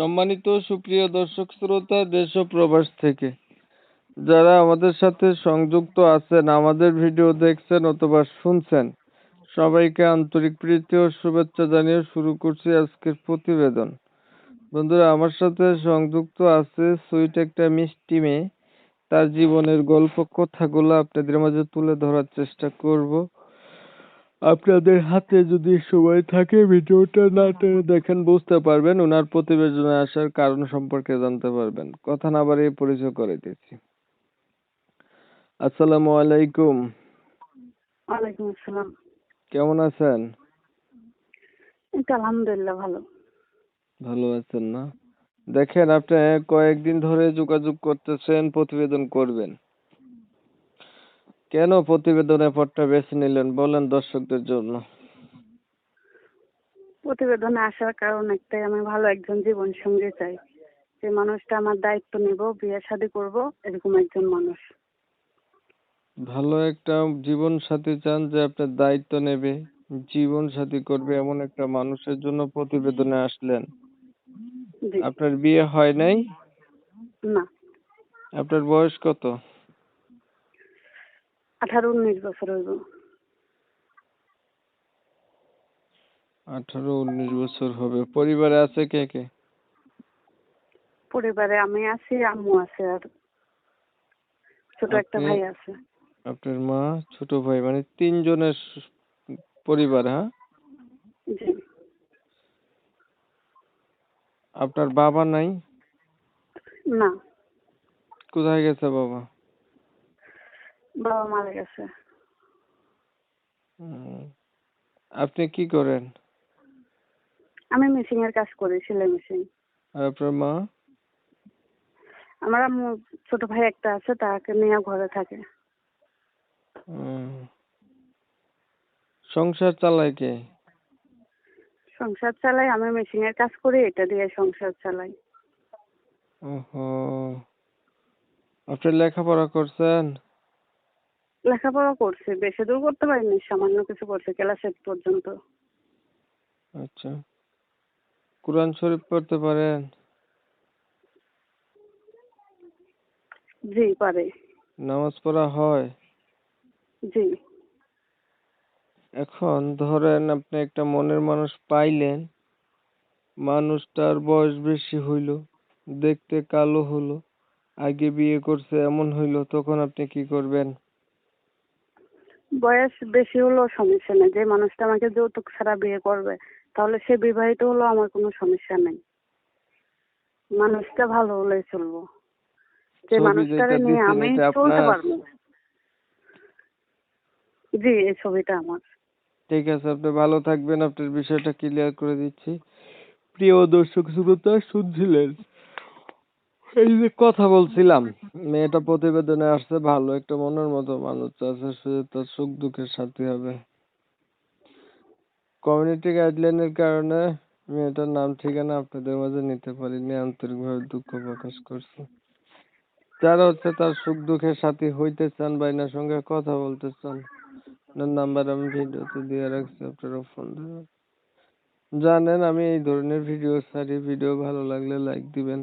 সম্মানিত সুপ্রিয় দর্শক শ্রোতা, দেশ ও প্রবাস থেকে। যারা আমাদের সাথে সংযুক্ত আছেন, আমাদের ভিডিও দেখছেন অথবা শুনছেন, সবাইকে আন্তরিক প্রীতি ও শুভেচ্ছা জানিয়ে শুরু করছি আজকের প্রতিবেদন। বন্ধুরা, আমার সাথে সংযুক্ত আছে সুইট একটা মিষ্টি মেয়ে। তার জীবনের গল্প কথাগুলো আপনাদের মাঝে তুলে ধরার চেষ্টা করব। আপনাদের হাতে যদি সময় থাকে ভিডিওটা না টেনে দেখেন বুঝতে পারবেন। ওনার প্রতিবেদনে আসার কারণ সম্পর্কে জানতে পারবেন। কথা না বাড়িয়ে পরিচয় করে দিচ্ছি। আসসালামু আলাইকুম। ওয়ালাইকুম আসসালাম। কেমন আছেন? আলহামদুলিল্লাহ ভালো। ভালো আছেন না? দেখেন আপনি কয়েকদিন ধরে যোগাযোগ করতেছেন প্রতিবেদন করবেন। কেন প্রতিবেদনের পথটা বেছে নিলেন বলেন দর্শকদের জন্য? প্রতিবেদনে আসার কারণ একটাই আমি ভালো একজন জীবন সঙ্গী চাই। যে মানুষটা আমার দায়িত্ব নেব বিয়ে শাদী করব এরকম একজন মানুষ। ভালো একটা জীবন সাথী চান যে আপনার দায়িত্ব নেবে জীবন সাথী করবে এমন একটা মানুষের জন্য প্রতিবেদনে আসলেন। আপনার বিয়ে হয় নাই? না। আপনার বয়স কত? আঠারো উনিশ বছর হইব। আঠারো উনিশ বছর হবে। পরিবারে আছে কে কে? পরিবারে আমি আছি আম্মু আছে আর ছোট একটা আপনি- ভাই আছে। আপনার মা ছোট ভাই মানে তিনজনের স- পরিবার হ্যাঁ? জি। আপনার বাবা নাই? না। কোথায় গেছে বাবা? বাবা মারা গেছে। হুম। আপনি কি করেন? আমি মেশিন এর কাজ করি সেলাই মেশিন আর আপনার মা? আমার আম্মু ছোট ভাই একটা আছে তাকে নিয়ে ঘরে থাকে। হুম। সংসার চালায় কে? সংসার চালাই আমি মেশিন এর কাজ করি এটা দিয়ে সংসার চালাই। ওহো। আপনি লেখাপড়া করছেন? লেখাপড়া করছে বেশি দূর করতে পারিনি সামান্য কিছু করছি ক্লাস এইট পর্যন্ত। আচ্ছা। কোরআন শরীফ পড়তে পারেন? জি পারে। নামাজ পড়া হয়? জি। এখন ধরেন আপনি একটা মনের মানুষ পাইলেন মানুষটার বয়স বেশি হইল দেখতে কালো হলো আগে বিয়ে করছে এমন হইল তখন আপনি কি করবেন? বয়স বেশি হলেও সমস্যা নেই। যে মানুষটা আমাকে যৌতুক ছাড়া বিয়ে করবে তাহলে সে বিবাহিত হলেও আমার কোনো সমস্যা নেই। মানুষটা ভালো হলেই চলবো। যে যেটা নিয়ে আমি চলতে? পারব জি এই ছবিটা আমার। ঠিক আছে আপনি ভালো থাকবেন। আপনার বিষয়টা ক্লিয়ার করে দিচ্ছি। প্রিয় দর্শক শ্রোতা শুনছিলেন এই যে কথা বলছিলাম, মেয়েটা প্রতিবেদনে আসছে, ভালো একটা মনের মতো মানুষ আছে, সে তার সুখ দুঃখের সাথী হবে। কমিউনিটি গাইডলাইনের কারণে মেয়েটার নাম, ঠিকানা আপনাদের মাঝে নিতে পারিনি, আন্তরিকভাবে দুঃখ প্রকাশ করছি। যারা হচ্ছে তার সুখ দুঃখের সাথী হইতে চান বা এনার সঙ্গে কথা বলতে চান, ওনার নাম্বার আমি ভিডিওতে দিয়ে রাখছি, আপনারা ফোন দেবেন জানেন, আমি এই ধরনের ভিডিও ছাড়ি, ভিডিও ভালো লাগলে লাইক দিবেন।